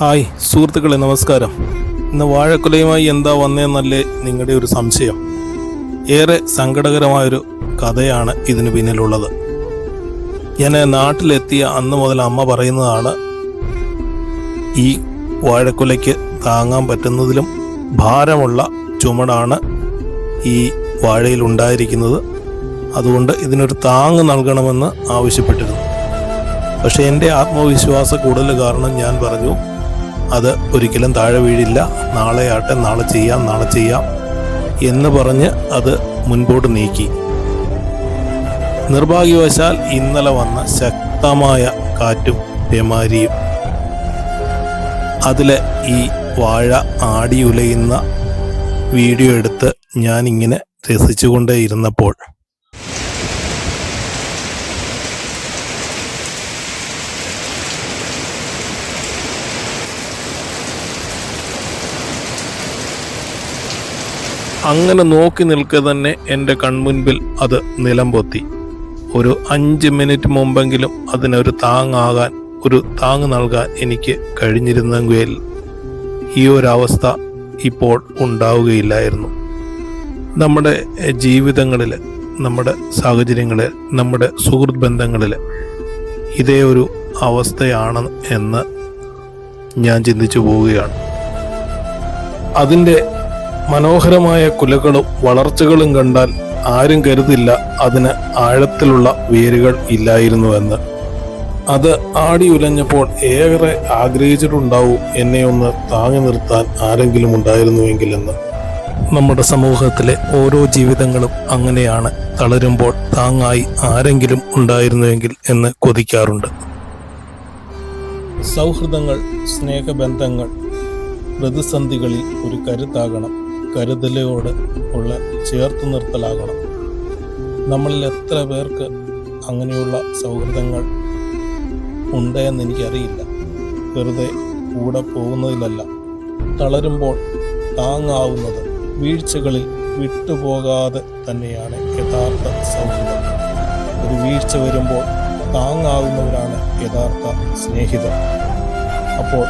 Hi സുഹൃത്തുക്കളെ നമസ്കാരം. ഇന്ന് വാഴക്കുലയുമായി എന്താ വന്നതെന്നല്ലേ നിങ്ങളുടെ ഒരു സംശയം? ഏറെ സങ്കടകരമായൊരു കഥയാണ് ഇതിന് പിന്നിലുള്ളത്. ഞാൻ നാട്ടിലെത്തിയ അന്ന് മുതൽ അമ്മ പറയുന്നതാണ് ഈ വാഴക്കുലയ്ക്ക് താങ്ങാൻ പറ്റുന്നതിലും ഭാരമുള്ള ചുമടാണ് ഈ വാഴയിൽ ഉണ്ടായിരിക്കുന്നത്. അതുകൊണ്ട് ഇതിനൊരു താങ് നൽകണമെന്ന് ആവശ്യപ്പെട്ടിരുന്നു. പക്ഷേ എന്റെ ആത്മവിശ്വാസ കൂടുതൽ കാരണം ഞാൻ പറഞ്ഞു അത് ഒരിക്കലും താഴെ വീഴില്ല. നാളെ ആട്ടെ നാളെ ചെയ്യാം നാളെ ചെയ്യാം എന്ന് പറഞ്ഞ് അത് മുൻപോട്ട് നീക്കി. നിർഭാഗ്യവശാൽ ഇന്നലെ വന്ന ശക്തമായ കാറ്റും പേമാരിയും അതിലെ ഈ വാഴ ആടിയുലയുന്ന വീഡിയോ എടുത്ത് ഞാനിങ്ങനെ രസിച്ചുകൊണ്ടേ അങ്ങനെ നോക്കി നിൽക്കെ തന്നെ എന്റെ കൺമുൻപിൽ അത് നിലംപൊത്തി. ഒരു അഞ്ച് മിനിറ്റ് മുമ്പെങ്കിലും അതിനൊരു താങ്ങാകാൻ ഒരു താങ് നൽകാൻ എനിക്ക് കഴിഞ്ഞിരുന്നെങ്കിൽ ഈ ഒരവസ്ഥ ഇപ്പോൾ ഉണ്ടാവുകയില്ലായിരുന്നു. നമ്മുടെ ജീവിതങ്ങളിൽ നമ്മുടെ സാഹചര്യങ്ങളിൽ നമ്മുടെ സുഹൃത്ത് ബന്ധങ്ങളിൽ ഇതേ ഒരു അവസ്ഥയാണ് എന്ന് ഞാൻ ചിന്തിച്ചു പോവുകയാണ്. അതിന്റെ മനോഹരമായ കുലകളും വളർച്ചകളും കണ്ടാൽ ആരും കരുതില്ല അതിന് ആഴത്തിലുള്ള വേരുകൾ ഇല്ലായിരുന്നുവെന്ന്. അത് ആടി ഉലഞ്ഞപ്പോൾ ഏറെ ആഗ്രഹിച്ചിട്ടുണ്ടാവും എന്നെ ഒന്ന് താങ്ങി നിർത്താൻ ആരെങ്കിലും ഉണ്ടായിരുന്നുവെങ്കിലെന്ന്. നമ്മുടെ സമൂഹത്തിലെ ഓരോ ജീവിതങ്ങളും അങ്ങനെയാണ് തളരുമ്പോൾ താങ്ങായി ആരെങ്കിലും ഉണ്ടായിരുന്നുവെങ്കിൽ എന്ന് കൊതിക്കാറുണ്ട്. സൗഹൃദങ്ങൾ സ്നേഹബന്ധങ്ങൾ പ്രതിസന്ധികളിൽ ഒരു കരുത്താകണം. കരുതലോട് ഉള്ള ചേർത്ത് നിർത്തലാകണം. നമ്മളിൽ എത്ര പേർക്ക് അങ്ങനെയുള്ള സൗഹൃദങ്ങൾ ഉണ്ട് എന്ന് എനിക്കറിയില്ല. വെറുതെ കൂടെ പോകുന്നതിലല്ല. തളരുമ്പോൾ താങ്ങാവുന്നത് വീഴ്ചകളിൽ വിട്ടുപോകാതെ തന്നെയാണ് യഥാർത്ഥ സൗഹൃദം. ഒരു വീഴ്ച വരുമ്പോൾ താങ്ങാവുന്നവരാണ് യഥാർത്ഥ സ്നേഹിതർ. അപ്പോൾ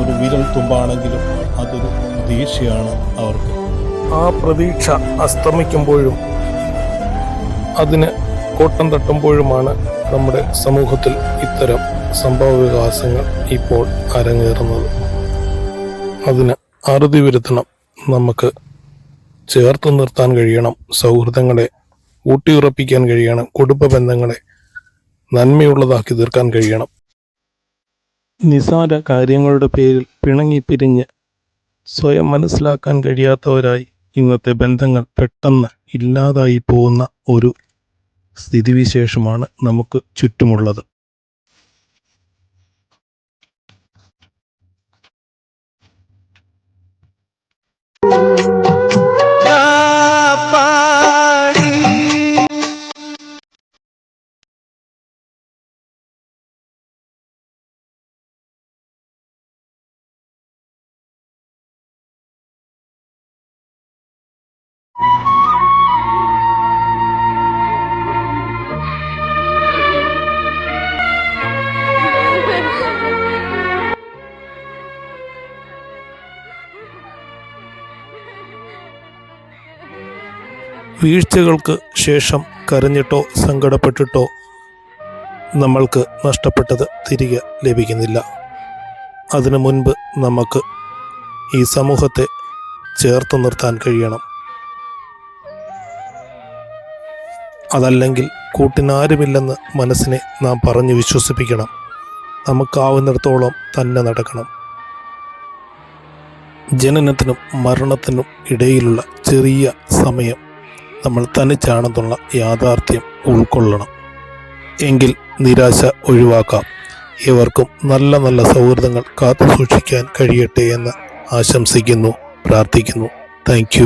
ഒരു വിരൽ തുമ്പാണെങ്കിലും അതൊരു പ്രതീക്ഷയാണ് അവർക്ക്. ആ പ്രതീക്ഷ അസ്തമിക്കുമ്പോഴും അതിന് കോട്ടം തട്ടുമ്പോഴുമാണ് നമ്മുടെ സമൂഹത്തിൽ ഇത്തരം സംഭവ വികാസങ്ങൾ ഇപ്പോൾ അരങ്ങേറുന്നത്. അതിന് അറുതി വരുത്തണം. നമുക്ക് ചേർത്ത് നിർത്താൻ കഴിയണം. സൗഹൃദങ്ങളെ ഊട്ടിയുറപ്പിക്കാൻ കഴിയണം. കുടുംബ ബന്ധങ്ങളെ നന്മയുള്ളതാക്കി തീർക്കാൻ കഴിയണം. നിസാര കാര്യങ്ങളുടെ പേരിൽ പിണങ്ങി പിരിഞ്ഞ് സ്വയം മനസ്സിലാക്കാൻ കഴിയാത്തവരായി ഇന്നത്തെ ബന്ധങ്ങൾ പെട്ടെന്ന് ഇല്ലാതായി പോകുന്ന ഒരു സ്ഥിതിവിശേഷമാണ് നമുക്ക് ചുറ്റുമുള്ളത്. വീഴ്ചകൾക്ക് ശേഷം കരഞ്ഞിട്ടോ സങ്കടപ്പെട്ടിട്ടോ നമ്മൾക്ക് നഷ്ടപ്പെട്ടത് തിരികെ ലഭിക്കുന്നില്ല. അതിനു മുൻപ് നമുക്ക് ഈ സമൂഹത്തെ ചേർത്ത് നിർത്താൻ കഴിയണം. അതല്ലെങ്കിൽ കൂട്ടിനാരുമില്ലെന്ന് മനസ്സിനെ നാം പറഞ്ഞു വിശ്വസിപ്പിക്കണം. നമുക്കാവുന്നിടത്തോളം തന്നെ നടക്കണം. ജനനത്തിനും മരണത്തിനും ഇടയിലുള്ള ചെറിയ സമയം നമ്മൾ തനിച്ചാണെന്നുള്ള യാഥാർത്ഥ്യം ഉൾക്കൊള്ളണം. എങ്കിൽ നിരാശ ഒഴിവാക്കാം. ഇവർക്കും നല്ല നല്ല സൗഹൃദങ്ങൾ കാത്തു സൂക്ഷിക്കാൻ കഴിയട്ടെ എന്ന് ആശംസിക്കുന്നു പ്രാർത്ഥിക്കുന്നു. താങ്ക്